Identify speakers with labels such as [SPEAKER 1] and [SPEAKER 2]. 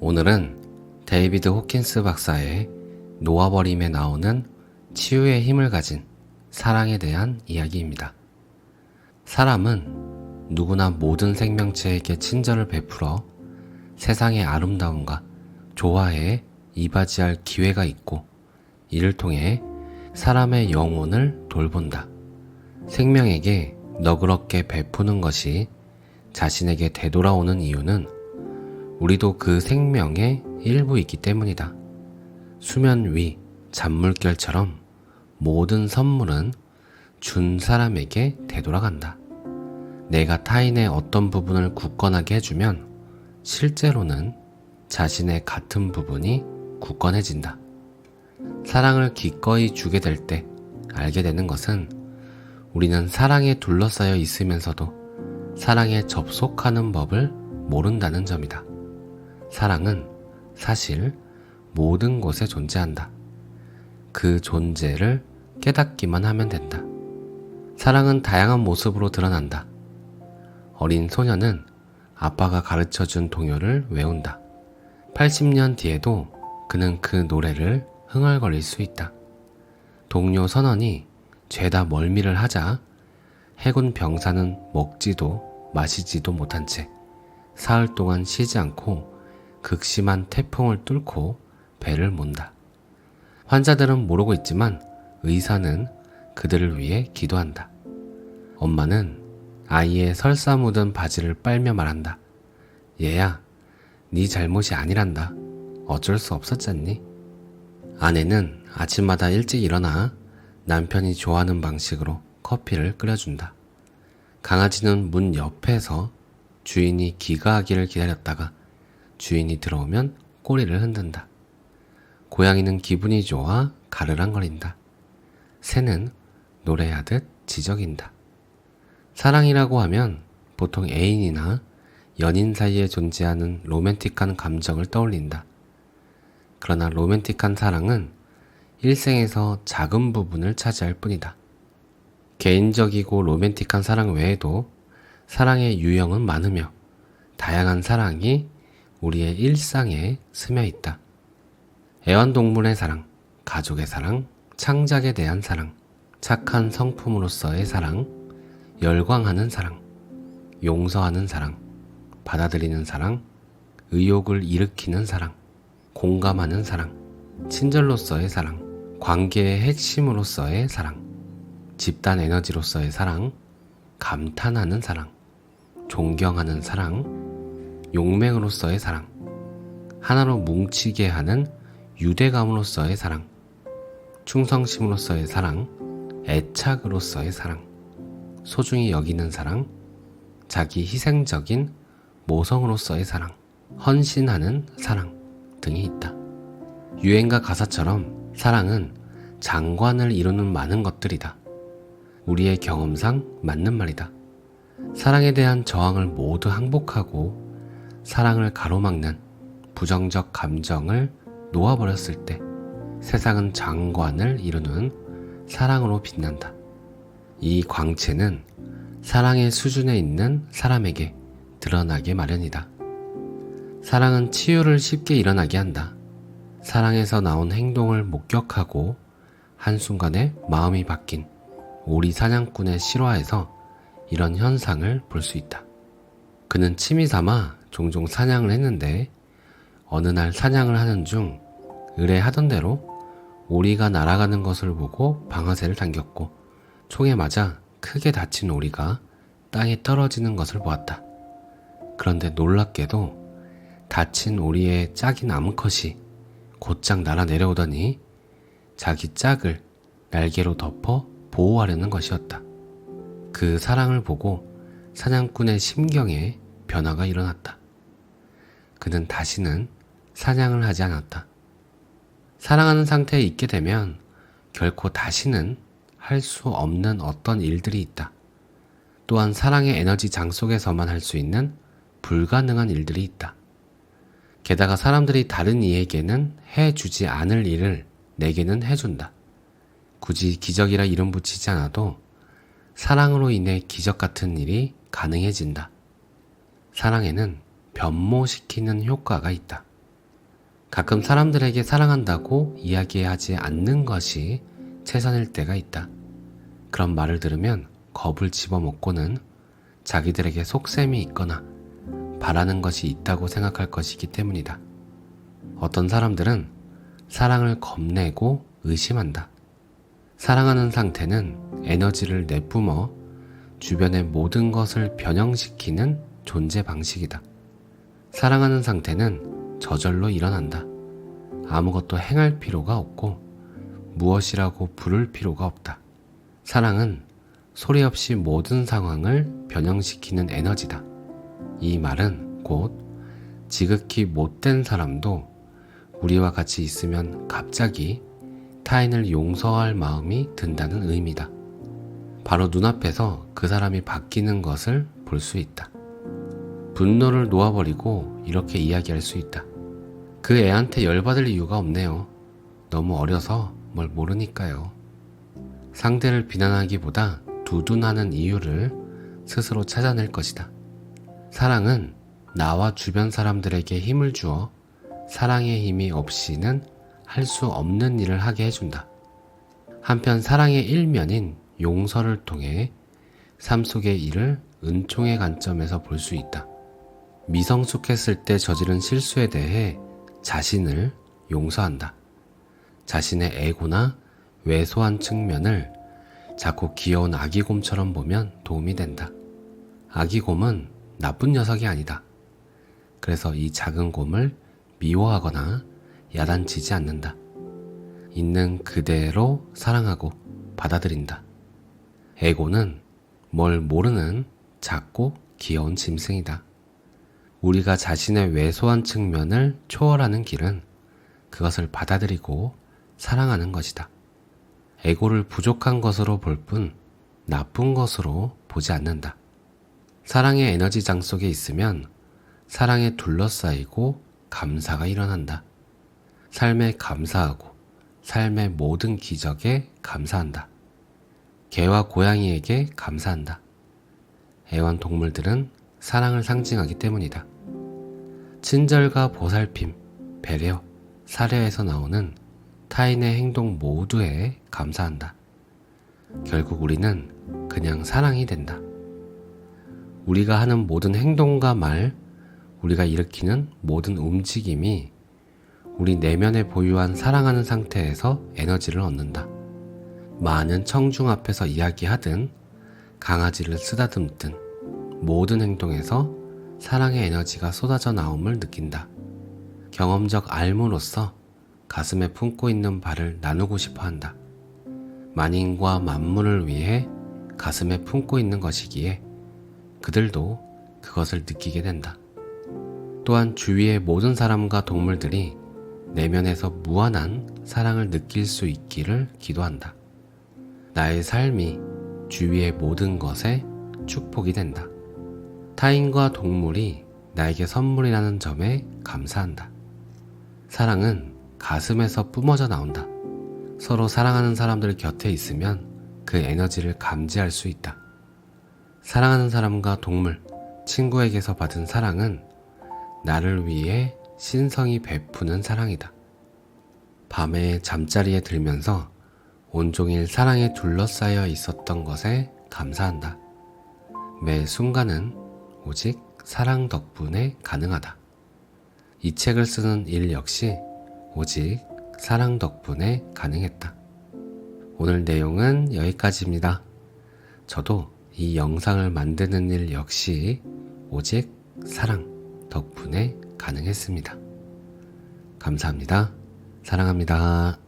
[SPEAKER 1] 오늘은 데이비드 호킨스 박사의 놓아버림에 나오는 치유의 힘을 가진 사랑에 대한 이야기입니다. 사람은 누구나 모든 생명체에게 친절을 베풀어 세상의 아름다움과 조화에 이바지할 기회가 있고 이를 통해 사람의 영혼을 돌본다. 생명에게 너그럽게 베푸는 것이 자신에게 되돌아오는 이유는 우리도 그 생명의 일부이기 때문이다. 수면 위 잔물결처럼 모든 선물은 준 사람에게 되돌아간다. 내가 타인의 어떤 부분을 굳건하게 해주면 실제로는 자신의 같은 부분이 굳건해진다. 사랑을 기꺼이 주게 될 때 알게 되는 것은 우리는 사랑에 둘러싸여 있으면서도 사랑에 접속하는 법을 모른다는 점이다. 사랑은 사실 모든 곳에 존재한다. 그 존재를 깨닫기만 하면 된다. 사랑은 다양한 모습으로 드러난다. 어린 소녀는 아빠가 가르쳐 준 동요를 외운다. 80년 뒤에도 그는 그 노래를 흥얼거릴 수 있다. 동료 선원이 죄다 멀미를 하자 해군 병사는 먹지도 마시지도 못한 채 사흘 동안 쉬지 않고 극심한 태풍을 뚫고 배를 몬다. 환자들은 모르고 있지만 의사는 그들을 위해 기도한다. 엄마는 아이의 설사 묻은 바지를 빨며 말한다. 얘야, 네 잘못이 아니란다. 어쩔 수 없었잖니? 아내는 아침마다 일찍 일어나 남편이 좋아하는 방식으로 커피를 끓여준다. 강아지는 문 옆에서 주인이 귀가하기를 기다렸다가 주인이 들어오면 꼬리를 흔든다. 고양이는 기분이 좋아 가르랑거린다. 새는 노래하듯 지적인다. 사랑이라고 하면 보통 애인이나 연인 사이에 존재하는 로맨틱한 감정을 떠올린다. 그러나 로맨틱한 사랑은 일생에서 작은 부분을 차지할 뿐이다. 개인적이고 로맨틱한 사랑 외에도 사랑의 유형은 많으며 다양한 사랑이 우리의 일상에 스며 있다. 애완동물의 사랑, 가족의 사랑, 창작에 대한 사랑, 착한 성품으로서의 사랑, 열광하는 사랑, 용서하는 사랑, 받아들이는 사랑, 의욕을 일으키는 사랑, 공감하는 사랑, 친절로서의 사랑, 관계의 핵심으로서의 사랑, 집단 에너지로서의 사랑, 감탄하는 사랑, 존경하는 사랑, 용맹으로서의 사랑, 하나로 뭉치게 하는 유대감으로서의 사랑, 충성심으로서의 사랑, 애착으로서의 사랑, 소중히 여기는 사랑, 자기 희생적인 모성으로서의 사랑, 헌신하는 사랑 등이 있다. 유행가 가사처럼 사랑은 장관을 이루는 많은 것들이다. 우리의 경험상 맞는 말이다. 사랑에 대한 저항을 모두 항복하고 사랑을 가로막는 부정적 감정을 놓아버렸을 때 세상은 장관을 이루는 사랑으로 빛난다. 이 광채는 사랑의 수준에 있는 사람에게 드러나게 마련이다. 사랑은 치유를 쉽게 일어나게 한다. 사랑에서 나온 행동을 목격하고 한순간에 마음이 바뀐 오리 사냥꾼의 실화에서 이런 현상을 볼 수 있다. 그는 취미 삼아 종종 사냥을 했는데 어느 날 사냥을 하는 중 의뢰하던 대로 오리가 날아가는 것을 보고 방아쇠를 당겼고 총에 맞아 크게 다친 오리가 땅에 떨어지는 것을 보았다. 그런데 놀랍게도 다친 오리의 짝인 암컷이 곧장 날아 내려오더니 자기 짝을 날개로 덮어 보호하려는 것이었다. 그 사랑을 보고 사냥꾼의 심경에 변화가 일어났다. 그는 다시는 사냥을 하지 않았다. 사랑하는 상태에 있게 되면 결코 다시는 할 수 없는 어떤 일들이 있다. 또한 사랑의 에너지 장 속에서만 할 수 있는 불가능한 일들이 있다. 게다가 사람들이 다른 이에게는 해주지 않을 일을 내게는 해준다. 굳이 기적이라 이름 붙이지 않아도 사랑으로 인해 기적 같은 일이 가능해진다. 사랑에는 변모시키는 효과가 있다. 가끔 사람들에게 사랑한다고 이야기하지 않는 것이 최선일 때가 있다. 그런 말을 들으면 겁을 집어먹고는 자기들에게 속셈이 있거나 바라는 것이 있다고 생각할 것이기 때문이다. 어떤 사람들은 사랑을 겁내고 의심한다. 사랑하는 상태는 에너지를 내뿜어 주변의 모든 것을 변형시키는 존재 방식이다. 사랑하는 상태는 저절로 일어난다. 아무것도 행할 필요가 없고 무엇이라고 부를 필요가 없다. 사랑은 소리 없이 모든 상황을 변형시키는 에너지다. 이 말은 곧 지극히 못된 사람도 우리와 같이 있으면 갑자기 타인을 용서할 마음이 든다는 의미다. 바로 눈앞에서 그 사람이 바뀌는 것을 볼 수 있다. 분노를 놓아버리고 이렇게 이야기할 수 있다. 그 애한테 열받을 이유가 없네요. 너무 어려서 뭘 모르니까요. 상대를 비난하기보다 두둔하는 이유를 스스로 찾아낼 것이다. 사랑은 나와 주변 사람들에게 힘을 주어 사랑의 힘이 없이는 할 수 없는 일을 하게 해준다. 한편 사랑의 일면인 용서를 통해 삶 속의 일을 은총의 관점에서 볼 수 있다. 미성숙했을 때 저지른 실수에 대해 자신을 용서한다. 자신의 애고나 왜소한 측면을 자꾸 귀여운 아기곰처럼 보면 도움이 된다. 아기곰은 나쁜 녀석이 아니다. 그래서 이 작은 곰을 미워하거나 야단치지 않는다. 있는 그대로 사랑하고 받아들인다. 에고는 뭘 모르는 작고 귀여운 짐승이다. 우리가 자신의 왜소한 측면을 초월하는 길은 그것을 받아들이고 사랑하는 것이다. 에고를 부족한 것으로 볼 뿐 나쁜 것으로 보지 않는다. 사랑의 에너지 장 속에 있으면 사랑에 둘러싸이고 감사가 일어난다. 삶에 감사하고 삶의 모든 기적에 감사한다. 개와 고양이에게 감사한다. 애완동물들은 사랑을 상징하기 때문이다. 친절과 보살핌, 배려, 사려에서 나오는 타인의 행동 모두에 감사한다. 결국 우리는 그냥 사랑이 된다. 우리가 하는 모든 행동과 말, 우리가 일으키는 모든 움직임이 우리 내면에 보유한 사랑하는 상태에서 에너지를 얻는다. 많은 청중 앞에서 이야기하든 강아지를 쓰다듬든 모든 행동에서 사랑의 에너지가 쏟아져 나옴을 느낀다. 경험적 알무로서 가슴에 품고 있는 바를 나누고 싶어 한다. 만인과 만물을 위해 가슴에 품고 있는 것이기에 그들도 그것을 느끼게 된다. 또한 주위의 모든 사람과 동물들이 내면에서 무한한 사랑을 느낄 수 있기를 기도한다. 나의 삶이 주위의 모든 것에 축복이 된다. 타인과 동물이 나에게 선물이라는 점에 감사한다. 사랑은 가슴에서 뿜어져 나온다. 서로 사랑하는 사람들 곁에 있으면 그 에너지를 감지할 수 있다. 사랑하는 사람과 동물, 친구에게서 받은 사랑은 나를 위해 신성이 베푸는 사랑이다. 밤에 잠자리에 들면서 온종일 사랑에 둘러싸여 있었던 것에 감사한다. 매 순간은 오직 사랑 덕분에 가능하다. 이 책을 쓰는 일 역시 오직 사랑 덕분에 가능했다. 오늘 내용은 여기까지입니다. 저도 이 영상을 만드는 일 역시 오직 사랑 덕분에 가능했습니다. 감사합니다. 사랑합니다.